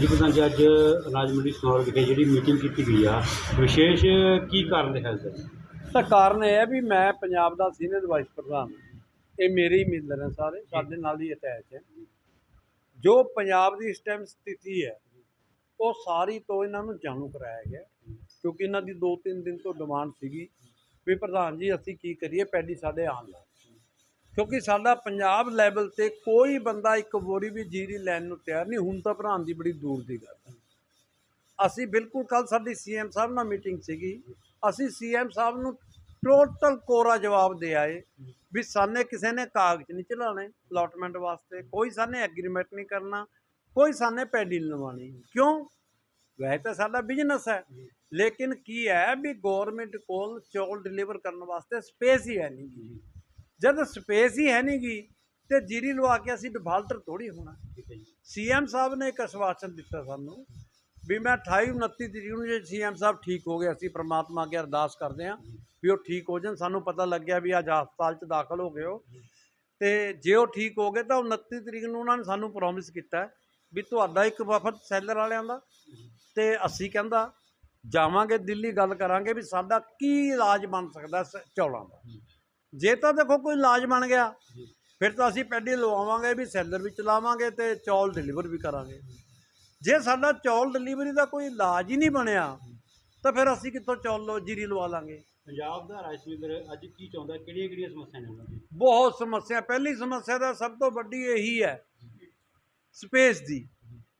ਜੀ ਪ੍ਰਧਾਨ ਜੀ, ਅੱਜ ਅਨਾਜ ਮੰਡੀ ਸਨੌਰ ਵਿਖੇ ਜਿਹੜੀ ਮੀਟਿੰਗ ਕੀਤੀ ਗਈ ਆ, ਵਿਸ਼ੇਸ਼ ਕੀ ਕਾਰਨ ਹੈ ਇਸ ਦਾ? ਤਾਂ ਕਾਰਨ ਇਹ ਹੈ ਵੀ ਮੈਂ ਪੰਜਾਬ ਦਾ ਸੀਨੀਅਰ ਵਾਈਸ ਪ੍ਰਧਾਨ ਇਹ ਮੇਰੇ ਹੀ ਮਿਲਰ ਹੈ ਸਾਰੇ, ਸਾਡੇ ਨਾਲ ਹੀ ਅਟੈਚ ਹੈ। ਜੋ ਪੰਜਾਬ ਦੀ ਇਸ ਟਾਈਮ ਸਥਿਤੀ ਹੈ, ਉਹ ਸਾਰੀ ਤੋਂ ਇਹਨਾਂ ਨੂੰ ਜਾਣੂ ਕਰਾਇਆ ਗਿਆ ਕਿਉਂਕਿ ਇਹਨਾਂ ਦੀ 2-3 ਦਿਨ ਤੋਂ ਡਿਮਾਂਡ ਸੀਗੀ ਵੀ ਪ੍ਰਧਾਨ ਜੀ, ਅਸੀਂ ਕੀ ਕਰੀਏ ਪੈਡੀ ਸਾਡੇ ਆਉਣ ਲੱਗ ਕਿਉਂਕਿ ਸਾਡਾ ਪੰਜਾਬ ਲੈਵਲ ਤੇ ਕੋਈ ਬੰਦਾ ਇੱਕ ਬੋਰੀ ਵੀ ਜੀਰੀ ਲੈਣ ਨੂੰ ਤਿਆਰ ਨਹੀਂ, ਹੁਣ ਤਾਂ ਭਰਾਨ ਦੀ ਬੜੀ ਦੂਰ ਦੀ ਗੱਲ ਹੈ। ਅਸੀਂ ਬਿਲਕੁਲ ਕੱਲ ਸਾਡੀ ਸੀਐਮ ਸਾਹਿਬ ਨਾਲ ਮੀਟਿੰਗ ਸੀਗੀ। ਅਸੀਂ ਸੀਐਮ ਸਾਹਿਬ ਨੂੰ ਟੋਟਲ ਕੋਰਾ ਜਵਾਬ ਦੇ ਆਏ ਵੀ ਸਾਨੇ ਕਿਸੇ ਨੇ ਕਾਗਜ਼ ਨਹੀਂ ਚਲਾਣੇ ਅਲਾਟਮੈਂਟ ਵਾਸਤੇ, ਕੋਈ ਸਾਨੇ ਐਗਰੀਮੈਂਟ ਨਹੀਂ ਕਰਨਾ, ਕੋਈ ਸਾਨੇ ਪੈਡੀ ਨਹੀਂ ਲਵਾਉਣੀ। ਕਿਉਂ? ਵੈਸੇ ਤਾਂ ਸਾਡਾ ਬਿਜ਼ਨਸ ਹੈ। ਲੇਕਿਨ ਕੀ ਹੈ ਵੀ ਗਵਰਨਮੈਂਟ ਕੋਲ ਚੌਲ ਡਿਲੀਵਰ ਕਰਨ ਵਾਸਤੇ ਸਪੇਸ ਹੀ ਹੈ ਨਹੀਂ ਗੀ। ਜਦ ਸਪੇਸ ਹੀ ਹੈ ਨਹੀਂ ਗੀ ਤੇ ਜੀਰੀ ਲਵਾ ਕੇ ਅਸੀਂ ਡਿਫਾਲਟਰ ਥੋੜੀ ਹੋਣਾ। ਸੀਐਮ ਸਾਹਿਬ ਨੇ ਇੱਕ ਅਸ਼ਵਾਸਨ ਦਿੱਤਾ ਸਾਨੂੰ ਵੀ ਮੈਂ 28 29 ਤਰੀਕ ਨੂੰ ਜੇ ਸੀਐਮ ਸਾਹਿਬ ਠੀਕ ਹੋ ਗਏ ਅਸੀਂ ਪ੍ਰਮਾਤਮਾ ਅੱਗੇ ਅਰਦਾਸ ਕਰਦੇ ਹਾਂ ਵੀ ਉਹ ਠੀਕ ਹੋ ਜਾਣ। ਸਾਨੂੰ ਪਤਾ ਲੱਗਿਆ ਵੀ ਅੱਜ ਹਸਪਤਾਲ 'ਚ ਦਾਖਲ ਹੋ ਗਏ ਹੋ ਤੇ ਜੇ ਉਹ ਠੀਕ ਹੋ ਗਏ ਤਾਂ 29 ਤਰੀਕ ਨੂੰ ਉਹਨਾਂ ਨੇ ਸਾਨੂੰ ਪ੍ਰੋਮਿਸ ਕੀਤਾ ਵੀ ਤੁਹਾਡਾ ਇੱਕ ਵਫਦ ਸੈਲਰ ਵਾਲਿਆਂ ਦਾ। ਤੇ ਅਸੀਂ ਕਹਿੰਦਾ ਜਾਵਾਂਗੇ ਦਿੱਲੀ ਗੱਲ ਕਰਾਂਗੇ ਵੀ ਸਾਡਾ ਕੀ ਇਲਾਜ ਬਣ ਸਕਦਾ ਚੌਲਾਂ ਦਾ। ਜੇ ਤਾਂ ਦੇਖੋ ਕੋਈ ਇਲਾਜ ਬਣ ਗਿਆ ਫਿਰ ਤਾਂ ਅਸੀਂ ਪੈਡੀ ਲਵਾਵਾਂਗੇ ਵੀ ਸੈਲਰ ਵੀ ਚਲਾਵਾਂਗੇ ਤੇ ਚੌਲ ਡਿਲੀਵਰ ਵੀ ਕਰਾਂਗੇ। ਜੇ ਸਾਡਾ ਚੌਲ ਡਿਲੀਵਰੀ ਦਾ ਕੋਈ ਇਲਾਜ ਹੀ ਨਹੀਂ ਬਣਿਆ ਤਾਂ ਫਿਰ ਅਸੀਂ ਕਿੱਥੋਂ ਚੌਲ ਲੋ ਜੀਰੀ ਲਵਾ ਲਾਂਗੇ। ਪੰਜਾਬ ਦਾ ਮਿਲਰ ਅੱਜ ਕੀ ਚਾਹੁੰਦਾ ਕਿਹੜੀਆਂ ਕਿਹੜੀਆਂ ਸਮੱਸਿਆ ਨੇ ਦੀ ਬਹੁਤ ਸਮੱਸਿਆ ਪਹਿਲੀ ਸਮੱਸਿਆ ਤਾਂ ਸਭ ਤੋਂ ਵੱਡੀ ਇਹੀ ਹੈ ਸਪੇਸ ਦੀ।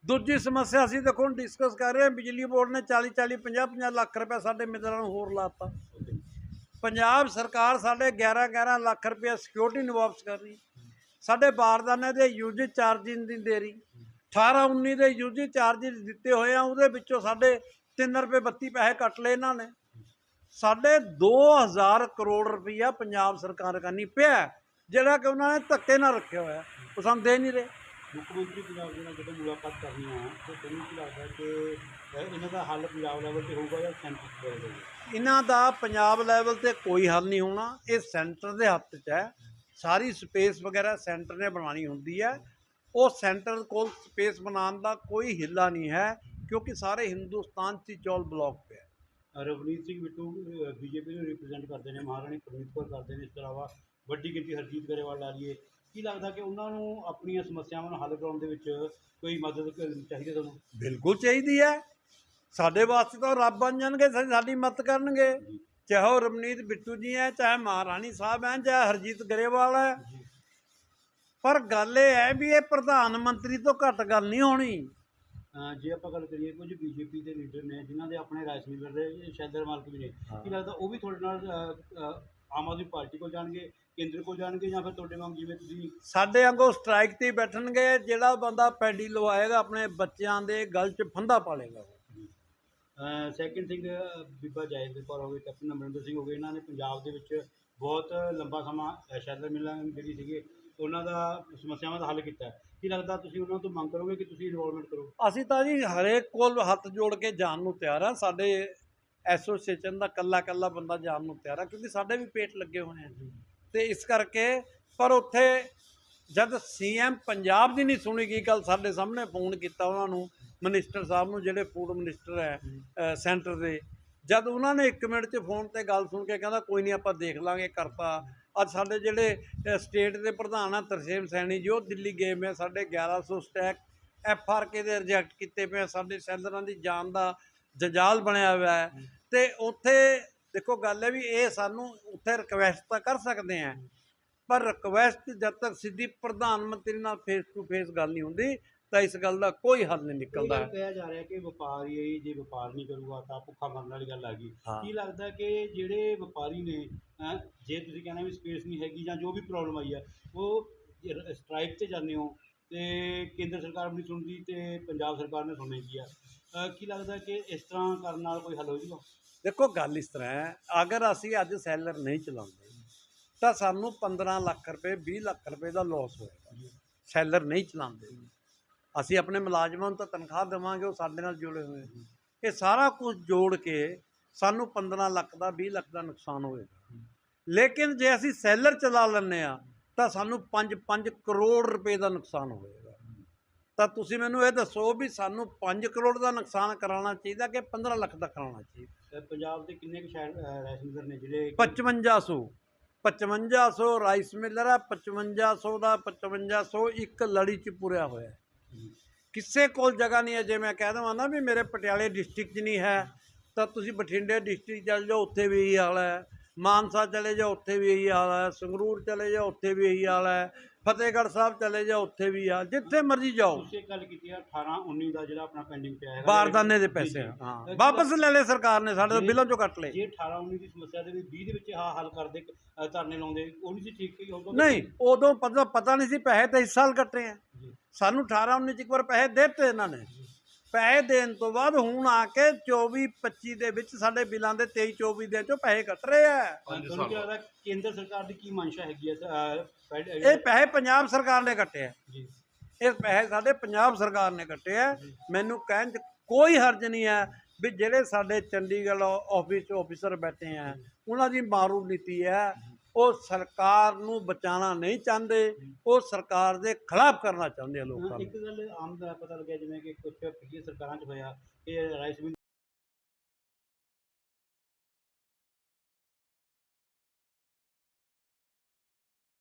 ਦੂਜੀ ਸਮੱਸਿਆ ਅਸੀਂ ਦੇਖੋ ਡਿਸਕਸ ਕਰ ਰਹੇ ਹਾਂ ਬਿਜਲੀ ਬੋਰਡ ਨੇ 40 40 50 50 ਲੱਖ ਰੁਪਏ ਸਾਡੇ ਮਿੱਤਰਾਂ ਨੂੰ ਹੋਰ ਲਾਤਾ। ਪੰਜਾਬ ਸਰਕਾਰ ਸਾਡੇ 11 11 ਲੱਖ ਰੁਪਏ ਸਿਕਿਉਰਿਟੀ ਨੂੰ ਵਾਪਸ ਕਰ ਰਹੀ। ਸਾਡੇ ਬਾਰਦਾਨੇ ਦੇ ਯੂਜੀ ਚਾਰਜਿਸ ਨਹੀਂ ਦੇ ਰਹੀ। 18 19 ਦੇ ਯੂਜੀ ਚਾਰਜਿਸ ਦਿੱਤੇ ਹੋਏ ਆ, ਉਹਦੇ ਵਿੱਚੋਂ ਸਾਡੇ 3 ਰੁਪਏ 32 ਪੈਸੇ ਕੱਟ ਲਏ ਇਹਨਾਂ ਨੇ। ਸਾਡੇ 2000 ਕਰੋੜ ਰੁਪਈਆ ਪੰਜਾਬ ਸਰਕਾਰ ਕਰਨੀ ਪਿਆ, ਜਿਹੜਾ ਕਿ ਉਹਨਾਂ ਨੇ ਧੱਕੇ ਨਾਲ ਰੱਖਿਆ ਹੋਇਆ। ਉਹ ਸਾਨੂੰ ਦੇ ਨਹੀਂ ਰਹੇ। ਮੁੱਖ ਮੰਤਰੀ ਪੰਜਾਬ ਦੇ ਨਾਲ ਜਦੋਂ ਮੁਲਾਕਾਤ ਕਰਨੀ ਆ ਤਾਂ ਤੁਹਾਨੂੰ ਕੀ ਲੱਗਦਾ ਕਿ ਇਹਨਾਂ ਦਾ ਹੱਲ ਪੰਜਾਬ ਲੈਵਲ ਤੇ ਹੋਊਗਾ ਜਾਂ ਸੈਂਟਰ ਲੈਵਲ ਤੇ ਇਹਨਾਂ ਦਾ ਪੰਜਾਬ ਲੈਵਲ ਤੇ ਕੋਈ ਹੱਲ ਨਹੀਂ ਹੋਣਾ। ਇਹ ਸੈਂਟਰ ਦੇ ਹੱਥ 'ਚ ਹੈ। ਸਾਰੀ ਸਪੇਸ ਵਗੈਰਾ ਸੈਂਟਰ ਨੇ ਬਣਾਉਣੀ ਹੁੰਦੀ ਹੈ। ਉਹ ਸੈਂਟਰ ਕੋਲ ਸਪੇਸ ਬਣਾਉਣ ਦਾ ਕੋਈ ਹਿੱਲਾ ਨਹੀਂ ਹੈ ਕਿਉਂਕਿ ਸਾਰੇ ਹਿੰਦੁਸਤਾਨ 'ਚ ਹੀ ਚੌਲ ਬਲੌਕ ਪਿਆ ਰਵਨੀਤ ਸਿੰਘ ਬਿੱਟੂ ਬੀਜੇਪੀ ਨੂੰ ਰਿਪਰੈਜ਼ੈਂਟ ਕਰਦੇ ਨੇ ਮਹਾਰਾਣੀ ਪ੍ਰਨੀਤ ਕੌਰ ਕਰਦੇ ਨੇ। ਇਸ ਤੋਂ ਇਲਾਵਾ ਵੱਡੀ ਗਿਣਤੀ ਹਰਜੀਤ ਗਰੇਵਾਲ ਲਾ ਲਈਏ। ਕੀ ਲੱਗਦਾ ਕਿ ਉਹਨਾਂ ਨੂੰ ਆਪਣੀਆਂ ਸਮੱਸਿਆਵਾਂ ਨੂੰ ਹੱਲ ਕਰਾਉਣ ਦੇ ਵਿੱਚ ਕੋਈ ਮਦਦ ਕਰਨੀ ਚਾਹੀਦੀ ਹੈ ਤੁਹਾਨੂੰ? ਬਿਲਕੁਲ ਚਾਹੀਦੀ ਹੈ। ਸਾਡੇ ਵਾਸਤੇ ਤਾਂ ਉਹ ਰੱਬ ਬਣ ਜਾਣਗੇ ਸਾ- ਸਾਡੀ ਮਦਦ ਕਰਨਗੇ। ਚਾਹੇ ਉਹ ਰਮਨੀਤ ਬਿੱਟੂ ਜੀ ਹੈ ਚਾਹੇ ਮਹਾਰਾਣੀ ਸਾਹਿਬ ਹੈ ਚਾਹੇ ਹਰਜੀਤ ਗਰੇਵਾਲ ਹੈ। ਪਰ ਗੱਲ ਇਹ ਹੈ ਵੀ ਇਹ ਪ੍ਰਧਾਨ ਮੰਤਰੀ ਤੋਂ ਘੱਟ ਗੱਲ ਨਹੀਂ ਹੋਣੀ। ਜੇ ਆਪਾਂ ਗੱਲ ਕਰੀਏ ਕੁਝ ਬੀਜੇਪੀ ਦੇ ਲੀਡਰ ਨੇ ਜਿਨ੍ਹਾਂ ਦੇ ਆਪਣੇ ਮਿਲਰ ਦੇ ਸ਼ੈਲਰ ਮਾਲਕ ਵੀ ਨੇ ਕੀ ਲੱਗਦਾ ਉਹ ਵੀ ਤੁਹਾਡੇ ਨਾਲ ਆਮ ਆਦਮੀ ਪਾਰਟੀ ਕੋਲ ਜਾਣਗੇ ਕੇਂਦਰ ਕੋਲ ਜਾਣਗੇ ਜਾਂ ਫਿਰ ਤੁਹਾਡੇ ਵਾਂਗ ਜਿਵੇਂ ਤੁਸੀਂ ਸਾਡੇ ਵਾਂਗੂ ਸਟ੍ਰਾਈਕ ਤੇ ਹੀ ਬੈਠਣਗੇ ਜਿਹੜਾ ਬੰਦਾ ਪੈਡੀ ਲਵਾਏਗਾ ਆਪਣੇ ਬੱਚਿਆਂ ਦੇ ਗਲ 'ਚ ਫੰਦਾ ਪਾਲੇਗਾ ਸੈਕਿੰਡ ਸਿੰਘ ਬੀਬਾ ਜਾਇਦ ਕੌਰ ਹੋ ਗਏ ਕੈਪਟਨ ਅਮਰਿੰਦਰ ਸਿੰਘ ਹੋ ਗਏ ਇਹਨਾਂ ਨੇ ਪੰਜਾਬ ਦੇ ਵਿੱਚ ਬਹੁਤ ਲੰਬਾ ਸਮਾਂ ਅ, ਸ਼ੈਲਰ ਮਿਲਾਂ ਜਿਹੜੀ ਸੀਗੇ ਉਹਨਾਂ ਦਾ ਸਮੱਸਿਆਵਾਂ ਦਾ ਹੱਲ ਕੀਤਾ। ਕੀ ਲੱਗਦਾ ਤੁਸੀਂ ਉਹਨਾਂ ਤੋਂ ਮੰਗ ਕਰੋਗੇ ਕਿ ਤੁਸੀਂ ਇਨਵੋਲਵਮੈਂਟ ਕਰੋ ਅਸੀਂ ਤਾਂ ਜੀ ਹਰੇਕ ਕੋਲ ਹੱਥ ਜੋੜ ਕੇ ਜਾਣ ਨੂੰ ਤਿਆਰ ਆ ਸਾਡੇ ਐਸੋਸੀਏਸ਼ਨ ਦਾ ਕੱਲਾ ਕੱਲਾ ਬੰਦਾ ਜਾਣ ਨੂੰ ਤਿਆਰ ਆ ਕਿਉਂਕਿ ਸਾਡੇ ਵੀ ਪੇਟ ਲੱਗੇ ਹੋਏ ਆ। ਤੇ ਇਸ ਕਰਕੇ ਪਰ ਉੱਥੇ ਜਦ ਸੀਐਮ ਪੰਜਾਬ ਦੀ ਨਹੀਂ ਸੁਣੀ ਗਈ ਗੱਲ ਸਾਡੇ ਸਾਹਮਣੇ ਫੋਨ ਕੀਤਾ ਉਹਨਾਂ ਨੂੰ ਮਿਨਿਸਟਰ ਸਾਹਿਬ ਨੂੰ ਜਿਹੜੇ ਫੂਡ ਮਿਨਿਸਟਰ ਹੈ ਸੈਂਟਰ ਦੇ। ਜਦ ਉਹਨਾਂ ਨੇ 1 ਮਿੰਟ 'ਚ ਫੋਨ ਤੇ ਗੱਲ ਸੁਣ ਕੇ ਕਹਿੰਦਾ ਕੋਈ ਨਹੀਂ ਆਪਾਂ ਦੇਖ ਲਾਂਗੇ ਕਰਤਾ ਅੱਜ ਸਾਡੇ ਜਿਹੜੇ ਸਟੇਟ ਦੇ ਪ੍ਰਧਾਨ ਆ ਤਰਸੇਮ ਸੈਣੀ ਜੀ ਉਹ ਦਿੱਲੀ ਗਏ ਮੈਂ ਸਾਡੇ 1100 ਸਟੈਕ ਐਫ ਆਰ ਕੇ ਦੇ ਰਿਜੈਕਟ ਕੀਤੇ ਪਏ ਆ, ਸਾਡੇ ਸੈਲਰਾਂ ਦੀ ਜਾਨ ਦਾ ਜੰਜਾਲ ਬਣਿਆ ਹੋਇਆ ਹੈ। ਤੇ ਉੱਥੇ ਦੇਖੋ ਗੱਲ ਹੈ ਵੀ ਇਹ ਸਾਨੂੰ ਉੱਥੇ ਰਿਕਵੈਸਟ ਤਾਂ ਕਰ ਸਕਦੇ ਆ ਪਰ ਰਿਕਵੈਸਟ ਜਦ ਤੱਕ ਸਿੱਧੀ ਪ੍ਰਧਾਨ ਮੰਤਰੀ ਨਾਲ ਫੇਸ ਟੂ ਫੇਸ ਗੱਲ ਨਹੀਂ ਹੁੰਦੀ ਤਾਂ ਇਸ ਗੱਲ ਦਾ ਕੋਈ ਹੱਲ ਨਹੀਂ ਨਿਕਲਦਾ। ਗੱਲ ਕਿਹਾ ਜਾ ਰਿਹਾ ਕਿ ਵਪਾਰੀ ਹੀ ਜੇ ਵਪਾਰ ਨਹੀਂ ਕਰੂਗਾ ਤਾਂ ਭੁੱਖਾ ਮਰਨ ਵਾਲੀ ਗੱਲ ਆ ਗਈ। ਹਾਂ। ਕੀ ਲੱਗਦਾ ਕਿ ਜਿਹੜੇ ਵਪਾਰੀ ਨੇ ਜੇ ਤੁਸੀਂ ਕਹਿੰਦੇ ਵੀ ਸਪੇਸ ਨਹੀਂ ਹੈਗੀ ਜਾਂ ਜੋ ਵੀ ਪ੍ਰੋਬਲਮ ਆਈ ਹੈ ਉਹ ਸਟ੍ਰਾਈਕ ਤੇ ਜਾਂਦੇ ਹੋ ਤੇ ਕੇਂਦਰ ਸਰਕਾਰ ਵੀ ਨਹੀਂ ਸੁਣਦੀ ਤੇ ਪੰਜਾਬ ਸਰਕਾਰ ਨੇ ਸੁਣਨੀ ਕੀ ਆ। ਅਹ, ਕੀ ਲੱਗਦਾ ਕਿ ਇਸ ਤਰ੍ਹਾਂ ਕਰਨ ਨਾਲ ਕੋਈ ਹੱਲ ਹੋ ਜਾਊਗਾ ਦੇਖੋ ਗੱਲ ਇਸ ਤਰ੍ਹਾਂ ਹੈ ਅਗਰ ਅਸੀਂ ਅੱਜ ਸੈਲਰ ਨਹੀਂ ਚਲਾਉਂਦੇ ਤਾਂ ਸਾਨੂੰ 15 ਲੱਖ ਰੁਪਏ 20 ਲੱਖ ਰੁਪਏ ਦਾ ਲਾਸ ਹੋਏਗਾ। ਸੈਲਰ ਨਹੀਂ ਚਲਾਉਂਦੇ। ਅਸੀਂ ਆਪਣੇ ਮੁਲਾਜ਼ਮਾਂ ਨੂੰ ਤਾਂ ਤਨਖਾਹ ਦੇਵਾਂਗੇ ਉਹ ਸਾਡੇ ਨਾਲ ਜੁੜੇ ਹੋਏ ਨੇ। ਇਹ ਸਾਰਾ ਕੁਝ ਜੋੜ ਕੇ ਸਾਨੂੰ 15 ਲੱਖ ਦਾ 20 ਲੱਖ ਦਾ ਨੁਕਸਾਨ ਹੋਏਗਾ। ਲੇਕਿਨ ਜੇ ਅਸੀਂ ਸੈਲਰ ਚਲਾ ਲੈਂਦੇ ਆ ਤਾਂ ਸਾਨੂੰ 5-5 ਕਰੋੜ ਰੁਪਏ ਦਾ ਨੁਕਸਾਨ ਹੋਏਗਾ। ਤਾਂ ਤੁਸੀਂ ਮੈਨੂੰ ਇਹ ਦੱਸੋ ਵੀ ਸਾਨੂੰ 5 ਕਰੋੜ ਦਾ ਨੁਕਸਾਨ ਕਰਾਉਣਾ ਚਾਹੀਦਾ ਕਿ 15 ਲੱਖ ਦਾ ਕਰਾਉਣਾ ਚਾਹੀਦਾ? ਪੰਜਾਬ ਦੇ ਕਿੰਨੇ ਕੁ ਸ਼ਹਿਰ ਰਾਈਸ ਮਿਲਰ ਨੇ ਜਿਹੜੇ 5500 5500 ਰਾਈਸ ਮਿਲਰ ਹੈ 5500 ਦਾ 5500 ਇੱਕ ਲੜੀ ਚ ਪੂਰਿਆ ਹੋਇਆ। ਕਿਸੇ ਕੋਲ ਜਗ੍ਹਾ ਨਹੀਂ ਹੈ ਜੇ ਮੈਂ ਕਹਿ ਦਵਾਂ ਨਾ ਵੀ ਮੇਰੇ ਪਟਿਆਲੇ ਡਿਸਟ੍ਰਿਕਟ 'ਚ ਨਹੀਂ ਹੈ ਤਾਂ ਤੁਸੀਂ ਬਠਿੰਡੇ ਡਿਸਟ੍ਰਿਕਟ ਚਲ ਜਾਓ ਉੱਥੇ ਵੀ ਇਹੀ ਹਾਲ ਹੈ। ਮਾਨਸਾ ਚਲੇ ਜਾਓ ਉੱਥੇ ਵੀ ਇਹੀ ਹਾਲ ਹੈ। ਸੰਗਰੂਰ ਚਲੇ ਜਾਓ ਉੱਥੇ ਵੀ ਇਹੀ ਹਾਲ ਹੈ। ਫਤਿਹਗੜ੍ਹ ਸਾਹਿਬ ਚਲੇ ਜਾਓ ਉੱਥੇ ਵੀ ਆ। ਜਿੱਥੇ ਮਰਜ਼ੀ ਜਾਓ। ਤੁਸੀਂ ਗੱਲ ਕੀਤੀ ਆ 18 19 ਦਾ ਜਿਹੜਾ ਆਪਣਾ ਪੈਂਡਿੰਗ ਪਿਆ ਹੈਗਾ। ਬਾਰਦਾਨੇ ਦੇ ਜੀ, ਪੈਸੇ ਜੀ। ਹਾਂ। ਵਾਪਸ ਲੈ ਲਏ ਸਰਕਾਰ ਨੇ ਸਾਡੇ ਤੋਂ ਜੇ- ਬਿੱਲਾਂ ਚੋਂ ਕੱਟ ਲਏ। ਜੇ 18 19 ਦੀ ਸਮੱਸਿਆ ਦੇ ਵਿੱਚ 20 ਦੇ ਵਿੱਚ ਆਹ ਹੱਲ ਕਰਦੇ ਧਰਨੇ ਲਾਉਂਦੇ ਉਹ ਨਹੀਂ ਸੀ ਠੀਕ ਕਿ ਉਦੋਂ ਨਹੀਂ ਉਦੋਂ ਪਤਾ ਪਤਾ ਨਹੀਂ ਸੀ ਪੈਸੇ ਤਾਂ ਇਸ ਸਾਲ ਕੱਟੇ ਆ। ਜੀ। ਸਾਨੂੰ 18 19 ਚ ਇੱਕ ਵਾਰ ਪੈਸੇ ਦੇ ਦਿੱਤੇ ਇਹਨਾਂ ਨੇ। ਪੈਸੇ ਦੇਣ ਤੋਂ ਬਾਅਦ ਹੁਣ ਆ ਕੇ 24 25 ਦੇ ਵਿੱਚ ਸਾਡੇ ਬਿੱਲਾਂ ਦੇ 23 24 ਦੇ ਚੋਂ ਪੈਸੇ ਕੱਟ ਰਹੇ ਆ। ਤੁਹਾਨੂੰ ਕੀ ਲੱਗਦਾ ਕੇਂਦਰ ਸਰਕਾਰ ਦੀ ਕੀ ਮਨਸ਼ਾ ਹੈਗੀ ਹੈ ਅਹ, ਪੈਡ- ਇਹ ਪੈਸੇ ਪੰਜਾਬ ਸਰਕਾਰ ਨੇ ਕੱਟੇ ਆ। ਜੀ। ਇਹ ਪੈਸੇ ਸਾਡੇ ਪੰਜਾਬ ਸਰਕਾਰ ਨੇ ਕੱਟੇ ਆ। ਮੈਨੂੰ ਕਹਿਣ ਚ ਕੋਈ ਹਰਜ ਨਹੀਂ ਹੈ ਵੀ ਜਿਹੜੇ ਸਾਡੇ ਚੰਡੀਗੜ੍ਹ ਆਫਿਸ ਆਫੀਸਰ ਬੈਠੇ ਆ ਉਹਨਾਂ ਦੀ ਮਾਰੂ ਨੀਤੀ ਹੈ ਉਹ ਸਰਕਾਰ ਨੂੰ ਬਚਾਉਣਾ ਨਹੀਂ ਚਾਹੁੰਦੇ ਉਹ ਸਰਕਾਰ ਦੇ ਖਿਲਾਫ ਕਰਨਾ ਚਾਹੁੰਦੇ ਆ ਲੋਕਾਂ ਨੂੰ। ਇੱਕ ਗੱਲ ਆਮ ਦਾ ਪਤਾ ਲੱਗਿਆ ਜਿਵੇਂ ਕਿ ਕੁਝ ਪਿਛਲੀ ਸਰਕਾਰਾਂ 'ਚ ਹੋਇਆ ਕਿ ਰਾਈਸ ਮਿਲ